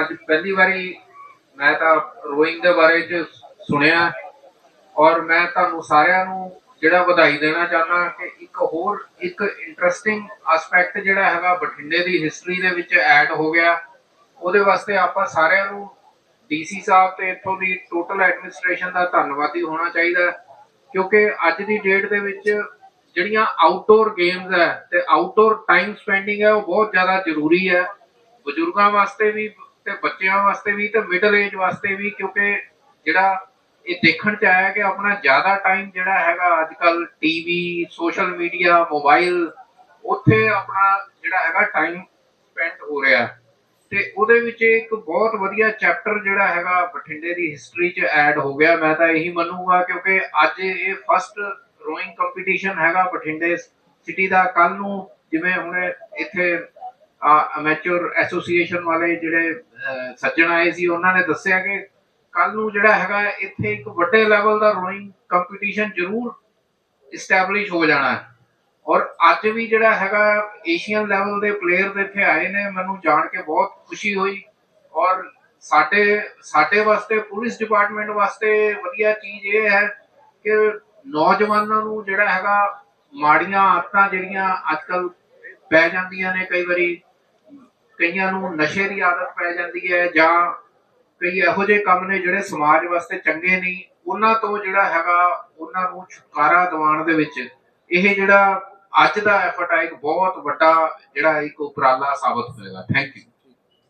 ਅੱਜ ਪਹਿਲੀ ਵਾਰੀ ਮੈਂ ਤਾਂ ਰੋਇੰਗ ਦੇ ਬਾਰੇ ਚ ਸੁਣਿਆ ਔਰ ਮੈਂ ਤੁਹਾਨੂੰ ਸਾਰਿਆਂ ਨੂੰ ਜਿਹੜਾ ਵਧਾਈ ਦੇਣਾ ਚਾਹੁੰਦਾ ਕਿ ਇੱਕ ਹੋਰ, ਇੱਕ ਇੰਟਰਸਟਿੰਗ ਐਸਪੈਕਟ ਜਿਹੜਾ ਹੈਗਾ ਬਠਿੰਡੇ ਦੀ ਹਿਸਟਰੀ ਦੇ ਵਿੱਚ ਐਡ ਹੋ ਗਿਆ। ਉਹਦੇ ਵਾਸਤੇ ਆਪਾਂ ਸਾਰਿਆਂ ਨੂੰ ਡੀਸੀ ਸਾਹਿਬ ਤੇ ਇੱਥੋਂ ਦੀ ਟੋਟਲ ਐਡਮਿਨਿਸਟ੍ਰੇਸ਼ਨ ਦਾ ਧੰਨਵਾਦੀ ਹੋਣਾ ਚਾਹੀਦਾ ਕਿਉਂਕਿ ਅੱਜ ਦੀ ਡੇਟ ਦੇ ਵਿੱਚ ਜਿਹੜੀਆਂ ਆਊਟਡੋਰ ਗੇਮਸ ਹੈ ਤੇ ਆਊਟਡੋਰ ਟਾਈਮ ਸਪੈਂਡਿੰਗ ਹੈ ਉਹ ਬਹੁਤ ਜ਼ਿਆਦਾ ਜ਼ਰੂਰੀ ਹੈ। ਬਜ਼ੁਰਗਾਂ ਵਾਸਤੇ ਵੀ ਤੇ ਬੱਚਿਆਂ ਵਾਸਤੇ ਵੀ ਤੇ ਮਿਡਲ ਏਜ ਵਾਸਤੇ ਵੀ, ਕਿਉਂਕਿ ਜਿਹੜਾ ਇਹ ਦੇਖਣ ਚ ਆਇਆ ਕਿ ਆਪਣਾ ਜ਼ਿਆਦਾ ਟਾਈਮ ਜਿਹੜਾ ਹੈਗਾ ਅੱਜ ਕੱਲ ਟੀਵੀ ਸੋਸ਼ਲ ਮੀਡੀਆ ਮੋਬਾਈਲ ਉੱਥੇ ਆਪਣਾ ਜਿਹੜਾ ਹੈਗਾ ਟਾਈਮ ਸਪੈਂਡ ਹੋ ਰਿਹਾ। ਤੇ ਉਹਦੇ ਵਿੱਚ ਇੱਕ ਬਹੁਤ ਵਧੀਆ ਚੈਪਟਰ ਜਿਹੜਾ ਹੈਗਾ ਬਠਿੰਡੇ ਦੀ ਹਿਸਟਰੀ 'ਚ ਐਡ ਹੋ ਗਿਆ। ਮੈਂ ਤਾਂ ਇਹੀ ਮੰਨੂਗਾ ਕਿਉਂਕਿ ਅੱਜ ਇਹ ਫਸਟ ਰੋਇੰਗ ਕੰਪੀਟੀਸ਼ਨ ਹੈਗਾ ਬਠਿੰਡੇ ਸਿਟੀ ਦਾ। ਕੱਲ ਨੂੰ ਜਿਵੇਂ ਹੁਣ ਇੱਥੇ ਅਮੈਚੁਰ ਐਸੋਸੀਏਸ਼ਨ ਵਾਲੇ ਜਿਹੜੇ ਸੱਜਣ ਆਏ ਸੀ, ਉਹਨਾਂ ਨੇ ਦੱਸਿਆ ਕਿ ਕੱਲ ਨੂੰ ਜਿਹੜਾ ਹੈਗਾ, ਇੱਥੇ ਇੱਕ ਵੱਡੇ ਲੈਵਲ ਦਾ ਰੋਇੰਗ ਕੰਪੀਟੀਸ਼ਨ ਜ਼ਰੂਰ ਇਸਟੈਬਲਿਸ਼ ਹੋ ਜਾਣਾ ਹੈ। ਔਰ ਅੱਜ ਵੀ ਜਿਹੜਾ ਹੈਗਾ ਏਸ਼ੀਅਨ ਲੈਵਲ ਦੇ ਪਲੇਅਰ ਇੱਥੇ ਆਏ ਨੇ, ਮੈਨੂੰ ਜਾਣ ਕੇ ਬਹੁਤ ਖੁਸ਼ੀ ਹੋਈ। ਔਰ ਸਾਡੇ ਸਾਡੇ ਵਾਸਤੇ ਪੁਲਿਸ ਡਿਪਾਰਟਮੈਂਟ ਵਾਸਤੇ ਵਧੀਆ ਚੀਜ਼ ਇਹ ਹੈ ਕਿ ਨੌਜਵਾਨਾਂ ਨੂੰ ਜਿਹੜਾ ਹੈਗਾ, ਮਾੜੀਆਂ ਆਦਤਾਂ ਜਿਹੜੀਆਂ ਅੱਜਕੱਲ ਪੈ ਜਾਂਦੀਆਂ ਨੇ ਕਈ ਵਾਰੀ ਕਈਆਂ ਨੂੰ ਨਸ਼ੇ ਦੀ ਆਦਤ ਪੈ ਜਾਂਦੀ ਹੈ ਜਾਂ ਕਈ ਇਹੋ ਜਿਹੇ ਕੰਮ ਨੇ ਜਿਹੜੇ ਸਮਾਜ ਵਾਸਤੇ ਚੰਗੇ ਨਹੀਂ, ਉਹਨਾਂ ਤੋਂ ਜਿਹੜਾ ਹੈਗਾ ਉਹਨਾਂ ਨੂੰ ਛੁਟਕਾਰਾ ਦਿਵਾਉਣ ਦੇ ਵਿੱਚ ਇਹ ਜਿਹੜਾ ਅੱਜ ਦਾ ਐਫਰਟ ਹੈ ਇੱਕ ਬਹੁਤ ਵੱਡਾ ਜਿਹੜਾ ਇੱਕ ਉਪਰਾਲਾ ਸਾਬਤ ਹੋਏਗਾ। Thank you